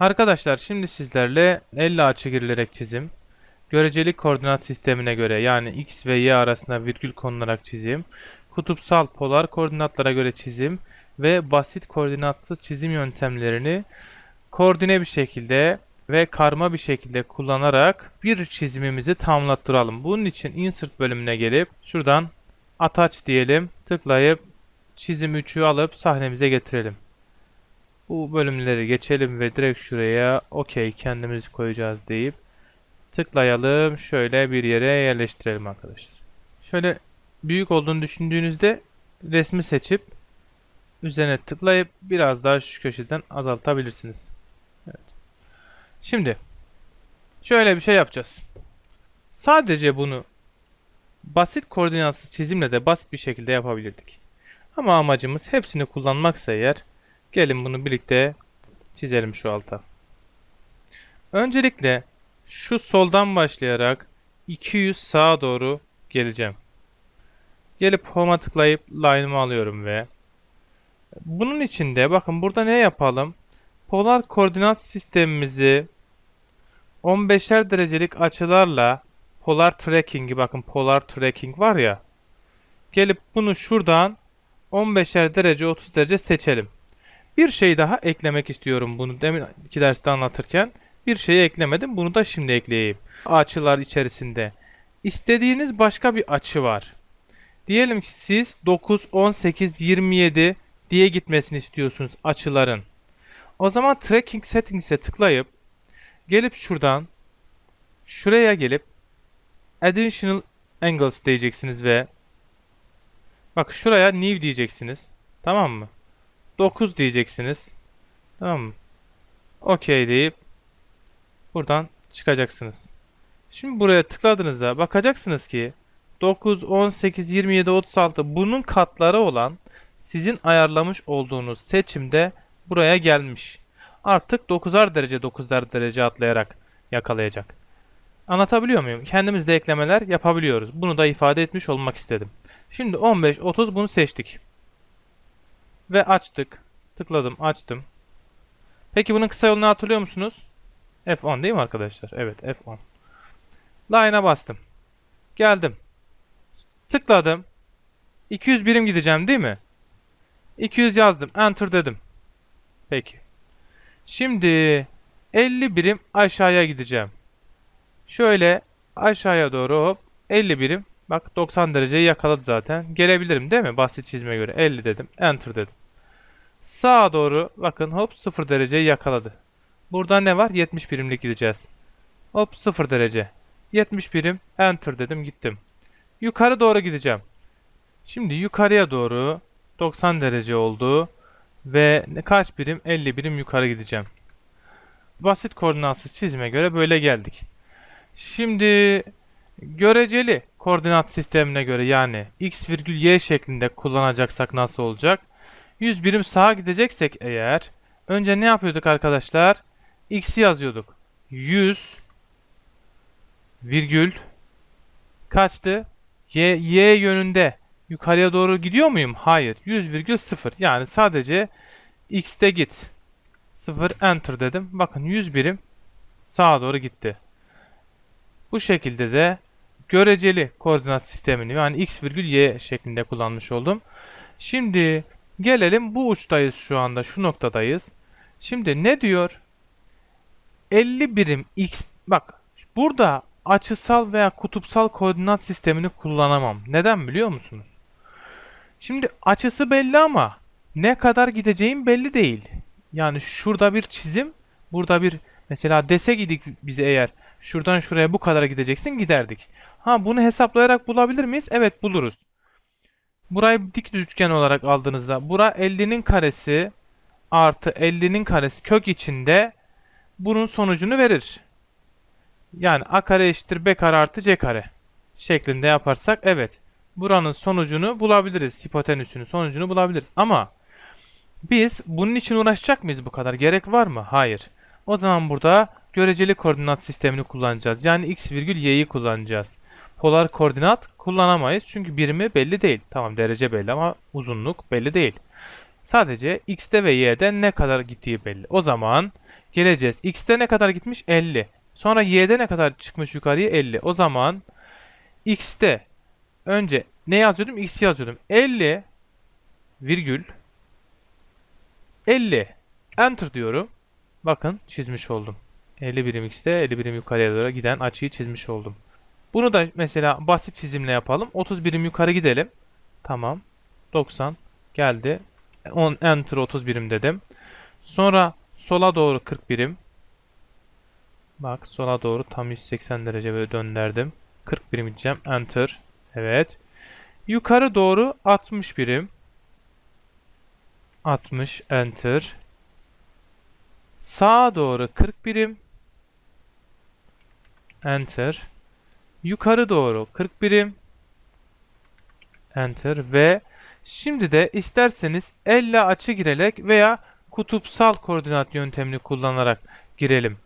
Arkadaşlar şimdi sizlerle 50 açı girilerek çizim, göreceli koordinat sistemine göre yani x ve y arasında virgül konularak çizim, kutupsal polar koordinatlara göre çizim ve basit koordinatsız çizim yöntemlerini koordine bir şekilde ve karma bir şekilde kullanarak bir çizimimizi tamamlattıralım. Bunun için insert bölümüne gelip şuradan attach diyelim, tıklayıp çizim 3'ü alıp sahnemize getirelim. Bu bölümleri geçelim ve direkt şuraya okey kendimiz koyacağız deyip tıklayalım. Şöyle bir yere yerleştirelim arkadaşlar. Şöyle büyük olduğunu düşündüğünüzde resmi seçip üzerine tıklayıp biraz daha şu köşeden azaltabilirsiniz. Evet. Şimdi şöyle bir şey yapacağız. Sadece bunu basit koordinatsız çizimle de basit bir şekilde yapabilirdik. Ama amacımız hepsini kullanmaksa eğer Gelin bunu birlikte çizelim şu alta. Öncelikle şu soldan başlayarak 200 sağa doğru geleceğim. Gelip home'a tıklayıp line'ımı alıyorum ve bunun içinde bakın burada ne yapalım? Polar koordinat sistemimizi 15'er derecelik açılarla polar tracking'i bakın polar tracking var ya gelip bunu şuradan 15'er derece 30 derece seçelim. Bir şey daha eklemek istiyorum bunu demin iki derste anlatırken. Bir şeyi eklemedim. Bunu da şimdi ekleyeyim. Açılar içerisinde. İstediğiniz başka bir açı var. Diyelim ki siz 9, 18, 27 diye gitmesini istiyorsunuz açıların. O zaman Tracking Settings'e tıklayıp gelip şuradan şuraya gelip Additional Angles diyeceksiniz ve bak şuraya New diyeceksiniz. Tamam mı? 9 diyeceksiniz. Tamam mı? Okey deyip buradan çıkacaksınız. Şimdi buraya tıkladığınızda bakacaksınız ki 9, 18, 27, 36 bunun katları olan sizin ayarlamış olduğunuz seçimde buraya gelmiş. Artık 9'ar derece 9'ar derece atlayarak yakalayacak. Anlatabiliyor muyum? Kendimiz de eklemeler yapabiliyoruz. Bunu da ifade etmiş olmak istedim. Şimdi 15, 30 bunu seçtik. Ve açtık. Tıkladım, açtım. Peki bunun kısa yolunu hatırlıyor musunuz? F10 değil mi arkadaşlar? Evet, F10. Line'a bastım. Geldim. Tıkladım. 200 birim gideceğim değil mi? 200 yazdım. Enter dedim. Peki. Şimdi 50 birim aşağıya gideceğim. Şöyle aşağıya doğru hop 50 birim. Bak 90 dereceyi yakaladı zaten. Gelebilirim değil mi? Basit çizime göre 50 dedim. Enter dedim. Sağa doğru bakın hop 0 dereceyi yakaladı. Burada ne var? 70 birimlik gideceğiz. Hop 0 derece. 70 birim. Enter dedim gittim. Yukarı doğru gideceğim. Şimdi yukarıya doğru 90 derece oldu. Ve kaç birim? 50 birim yukarı gideceğim. Basit koordinatsız çizime göre böyle geldik. Şimdi göreceli koordinat sistemine göre yani x virgül y şeklinde kullanacaksak nasıl olacak? 100 birim sağa gideceksek eğer önce ne yapıyorduk arkadaşlar? X'i yazıyorduk. 100 virgül kaçtı? Y, y yönünde yukarıya doğru gidiyor muyum? Hayır. 100 virgül 0. Yani sadece x'te git. 0 enter dedim. Bakın 100 birim sağa doğru gitti. Bu şekilde de göreceli koordinat sistemini yani x virgül y şeklinde kullanmış oldum. Şimdi Gelelim bu uçtayız şu anda. Şu noktadayız. Şimdi ne diyor? 50 birim x bak burada açısal veya kutupsal koordinat sistemini kullanamam. Neden biliyor musunuz? Şimdi açısı belli ama ne kadar gideceğim belli değil. Yani şurada bir çizim, burada bir mesela dese gidik bize eğer şuradan şuraya bu kadar gideceksin giderdik. Ha bunu hesaplayarak bulabilir miyiz? Evet buluruz. Burayı dik üçgen olarak aldığınızda bura 50'nin karesi artı 50'nin karesi kök içinde bunun sonucunu verir. Yani a kare eşittir b kare artı c kare şeklinde yaparsak evet buranın sonucunu bulabiliriz. Hipotenüsünün sonucunu bulabiliriz. Ama biz bunun için uğraşacak mıyız bu kadar? Gerek var mı? Hayır. O zaman burada göreceli koordinat sistemini kullanacağız. Yani x virgül y'yi kullanacağız polar koordinat kullanamayız. Çünkü birimi belli değil. Tamam derece belli ama uzunluk belli değil. Sadece x'te ve y'de ne kadar gittiği belli. O zaman geleceğiz. X'te ne kadar gitmiş? 50. Sonra Y'de ne kadar çıkmış yukarıya? 50. O zaman X'te önce ne yazıyordum? X yazıyordum. 50 virgül 50 enter diyorum. Bakın çizmiş oldum. 50 birim x'te 50 birim yukarıya doğru giden açıyı çizmiş oldum. Bunu da mesela basit çizimle yapalım. 30 birim yukarı gidelim. Tamam. 90 geldi. 10 enter 30 birim dedim. Sonra sola doğru 40 birim. Bak sola doğru tam 180 derece böyle döndürdüm. 40 birim gideceğim. Enter. Evet. Yukarı doğru 60 birim. 60 enter. Sağa doğru 40 birim. Enter. Yukarı doğru 40 birim. Enter ve şimdi de isterseniz elle açı girerek veya kutupsal koordinat yöntemini kullanarak girelim.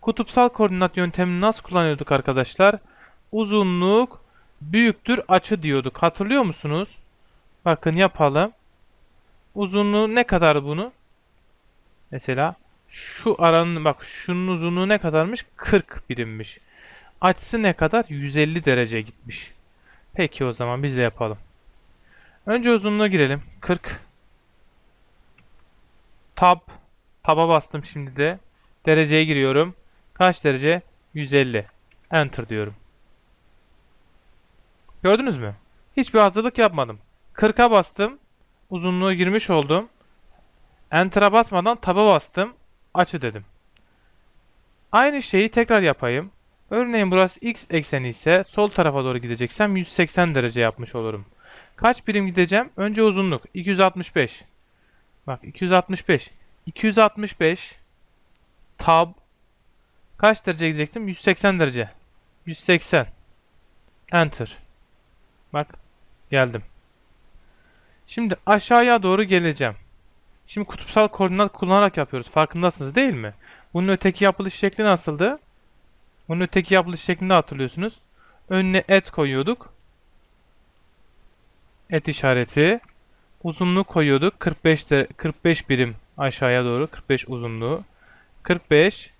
Kutupsal koordinat yöntemini nasıl kullanıyorduk arkadaşlar? Uzunluk büyüktür açı diyorduk. Hatırlıyor musunuz? Bakın yapalım. Uzunluğu ne kadar bunu? Mesela şu aranın bak şunun uzunluğu ne kadarmış? 40 birimmiş. Açısı ne kadar? 150 derece gitmiş. Peki o zaman biz de yapalım. Önce uzunluğu girelim. 40. Tab. Tab'a bastım şimdi de. Dereceye giriyorum. Kaç derece? 150. Enter diyorum. Gördünüz mü? Hiçbir hazırlık yapmadım. 40'a bastım. Uzunluğu girmiş oldum. Enter'a basmadan tab'a bastım. Açı dedim. Aynı şeyi tekrar yapayım. Örneğin burası x ekseni ise sol tarafa doğru gideceksem 180 derece yapmış olurum. Kaç birim gideceğim? Önce uzunluk 265. Bak 265. 265 tab kaç derece gidecektim? 180 derece. 180. Enter. Bak geldim. Şimdi aşağıya doğru geleceğim. Şimdi kutupsal koordinat kullanarak yapıyoruz. Farkındasınız değil mi? Bunun öteki yapılış şekli nasıldı? Bunun öteki yapılış şeklinde hatırlıyorsunuz. Önüne et koyuyorduk. Et işareti. Uzunluğu koyuyorduk. 45 de 45 birim aşağıya doğru. 45 uzunluğu. 45.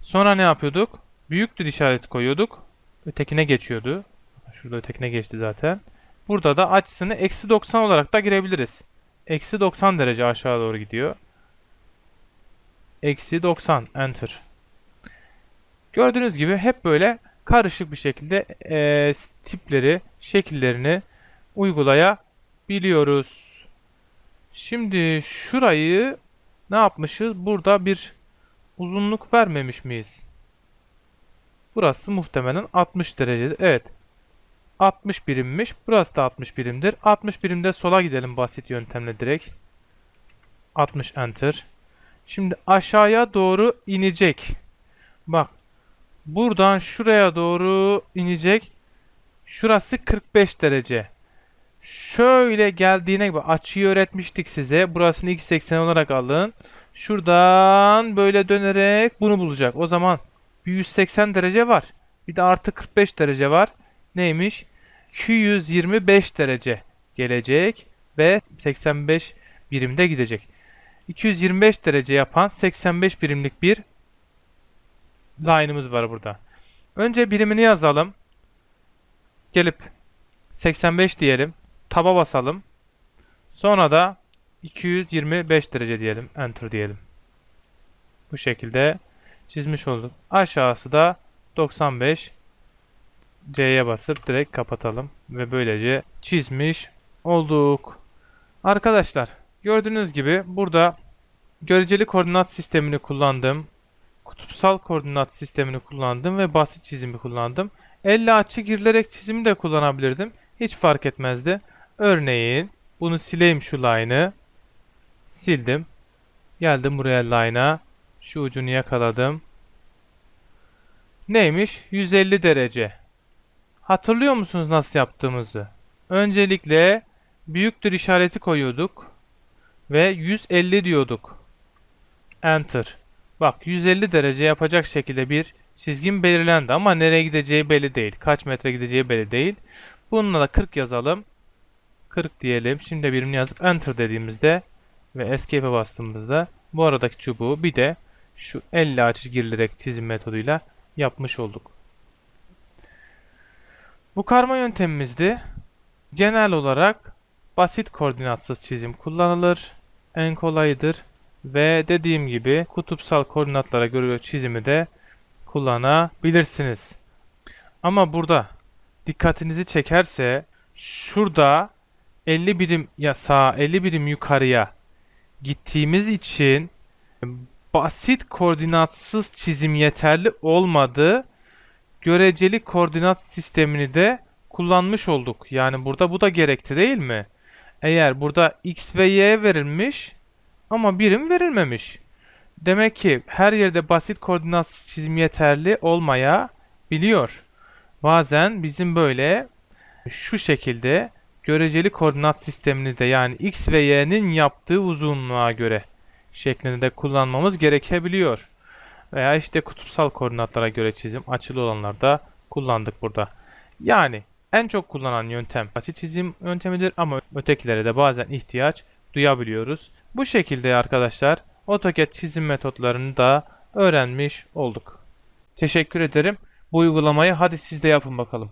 Sonra ne yapıyorduk? Büyüktür işareti koyuyorduk. Ötekine geçiyordu. Şurada ötekine geçti zaten. Burada da açısını eksi 90 olarak da girebiliriz. Eksi 90 derece aşağı doğru gidiyor. Eksi 90. Enter. Gördüğünüz gibi hep böyle karışık bir şekilde e, tipleri, şekillerini uygulayabiliyoruz. Şimdi şurayı ne yapmışız? Burada bir uzunluk vermemiş miyiz? Burası muhtemelen 60 derece. Evet. 60 birimmiş. Burası da 60 birimdir. 60 birimde sola gidelim basit yöntemle direkt. 60 enter. Şimdi aşağıya doğru inecek. Bak. Buradan şuraya doğru inecek. Şurası 45 derece. Şöyle geldiğine gibi açıyı öğretmiştik size. Burasını x eksen olarak alın. Şuradan böyle dönerek bunu bulacak. O zaman 180 derece var. Bir de artı 45 derece var. Neymiş? 225 derece gelecek ve 85 birimde gidecek. 225 derece yapan 85 birimlik bir line'ımız var burada. Önce birimini yazalım. Gelip 85 diyelim. Taba basalım. Sonra da 225 derece diyelim. Enter diyelim. Bu şekilde çizmiş olduk. Aşağısı da 95. C'ye basıp direkt kapatalım. Ve böylece çizmiş olduk. Arkadaşlar gördüğünüz gibi burada göreceli koordinat sistemini kullandım. Kutupsal koordinat sistemini kullandım ve basit çizimi kullandım. Elle açı girilerek çizimi de kullanabilirdim. Hiç fark etmezdi. Örneğin bunu sileyim şu line'ı. Sildim. Geldim buraya line'a. Şu ucunu yakaladım. Neymiş? 150 derece. Hatırlıyor musunuz nasıl yaptığımızı? Öncelikle büyüktür işareti koyuyorduk. Ve 150 diyorduk. Enter. Bak 150 derece yapacak şekilde bir çizgim belirlendi ama nereye gideceği belli değil. Kaç metre gideceği belli değil. Bununla da 40 yazalım. 40 diyelim. Şimdi birimini yazıp enter dediğimizde ve escape'e bastığımızda bu aradaki çubuğu bir de şu 50 açı girilerek çizim metoduyla yapmış olduk. Bu karma yöntemimizde genel olarak basit koordinatsız çizim kullanılır. En kolayıdır ve dediğim gibi kutupsal koordinatlara göre çizimi de kullanabilirsiniz. Ama burada dikkatinizi çekerse şurada 50 birim ya sağa 50 birim yukarıya gittiğimiz için basit koordinatsız çizim yeterli olmadı. Göreceli koordinat sistemini de kullanmış olduk. Yani burada bu da gerekti değil mi? Eğer burada x ve y verilmiş ama birim verilmemiş. Demek ki her yerde basit koordinatsız çizim yeterli olmayabiliyor. Bazen bizim böyle şu şekilde göreceli koordinat sistemini de yani x ve y'nin yaptığı uzunluğa göre şeklinde de kullanmamız gerekebiliyor. Veya işte kutupsal koordinatlara göre çizim açılı olanlarda kullandık burada. Yani en çok kullanılan yöntem basit çizim yöntemidir ama ötekilere de bazen ihtiyaç duyabiliyoruz. Bu şekilde arkadaşlar AutoCAD çizim metotlarını da öğrenmiş olduk. Teşekkür ederim. Bu uygulamayı hadi siz de yapın bakalım.